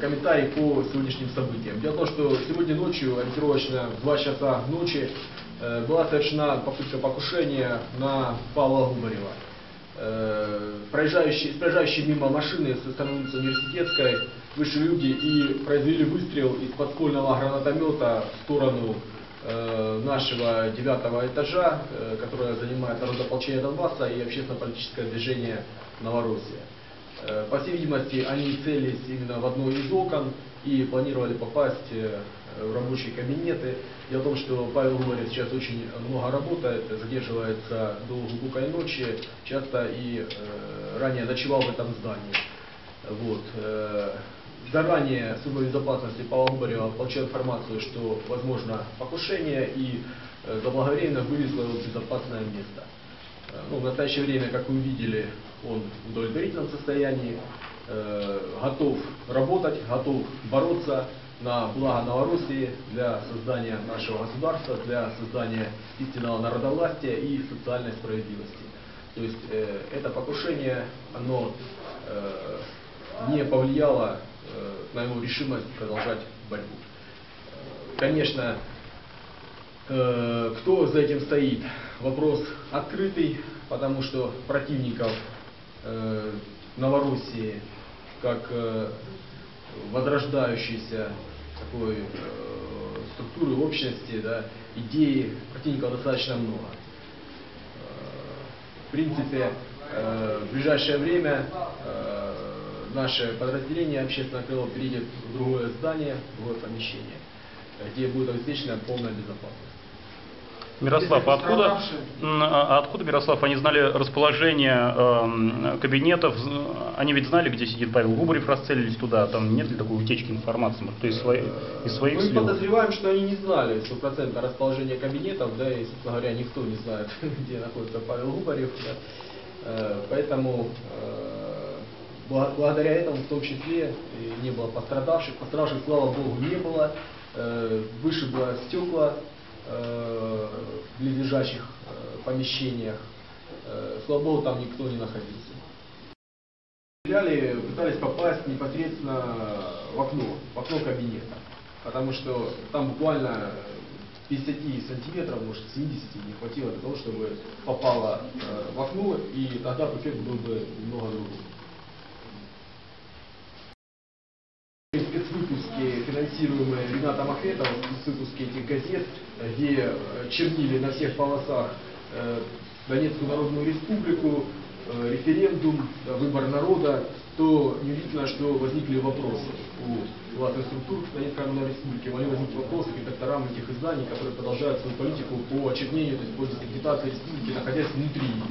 комментарий по сегодняшним событиям. Дело в том, что сегодня ночью, ориентировочно в 2 часа ночи, э, была совершена попытка покушения на Павла Губарева. Э, проезжающие, проезжающие мимо машины со стороны Университетской вышли люди и произвели выстрел из подпольного гранатомета в сторону э, нашего девятого этажа, э, которое занимает народополчение Донбасса и общественно-политическое движение Новороссия. Э, По всей видимости, они целились именно в одно из окон и планировали попасть э, в рабочие кабинеты. Дело в том, что Павел Губарев сейчас очень много работает, задерживается до глубокой ночи, часто и э, ранее ночевал в этом здании. Вот. Заранее служба безопасности Павла Губарева получила информацию, что возможно покушение и заблаговременно вывезла его в безопасное место. Э, Ну, в настоящее время, как вы увидели, он в удовлетворительном состоянии, э, готов работать, готов бороться на благо Новороссии для создания нашего государства, для создания истинного народовластия и социальной справедливости. То есть э, это покушение, оно э, не повлияло э, на его решимость продолжать борьбу. Э, Конечно, Кто за этим стоит? Вопрос открытый, потому что противников э, Новороссии, как э, возрождающейся такой э, структуры общности, да, идеи противников достаточно много. Э, В принципе, э, в ближайшее время э, наше подразделение общественное крыло перейдет в другое здание, в другое помещение, где будет обеспечена полная безопасность. Мирослав, а откуда, м, а откуда, Мирослав, они знали расположение эм, кабинетов? Они ведь знали, где сидит Павел Губарев, расцелились туда. Там нет ли такой утечки информации? Может, из, своей, из своих Мы слив? подозреваем, что они не знали стопроцентно расположение кабинетов, да, и, собственно говоря, никто не знает, где находится Павел Губарев. да. Э, Поэтому э, бла- благодаря этому в том числе не было пострадавших. Пострадавших, слава богу, не было. Э, Вышибло стекла э, в близлежащих э, помещениях. Слава богу, там никто не находился. Стреляли, пытались попасть непосредственно в окно, в окно кабинета. Потому что там буквально 50 сантиметров, может 70 не хватило для того, чтобы попало в окно, и тогда эффект был бы немного другой. Спецвыпуски, финансируемые Ренатом Ахметовым, спецвыпуски этих газет, где э, чернили на всех полосах э, Донецкую Народную Республику, э, референдум, выбор народа, то неудивительно, что возникли вопросы у властных структур Донецкой Народной Республики. Могли возникнуть вопросы к редакторам этих изданий, которые продолжают свою политику по очернению, то есть по дискредитации республики, находясь внутри ее.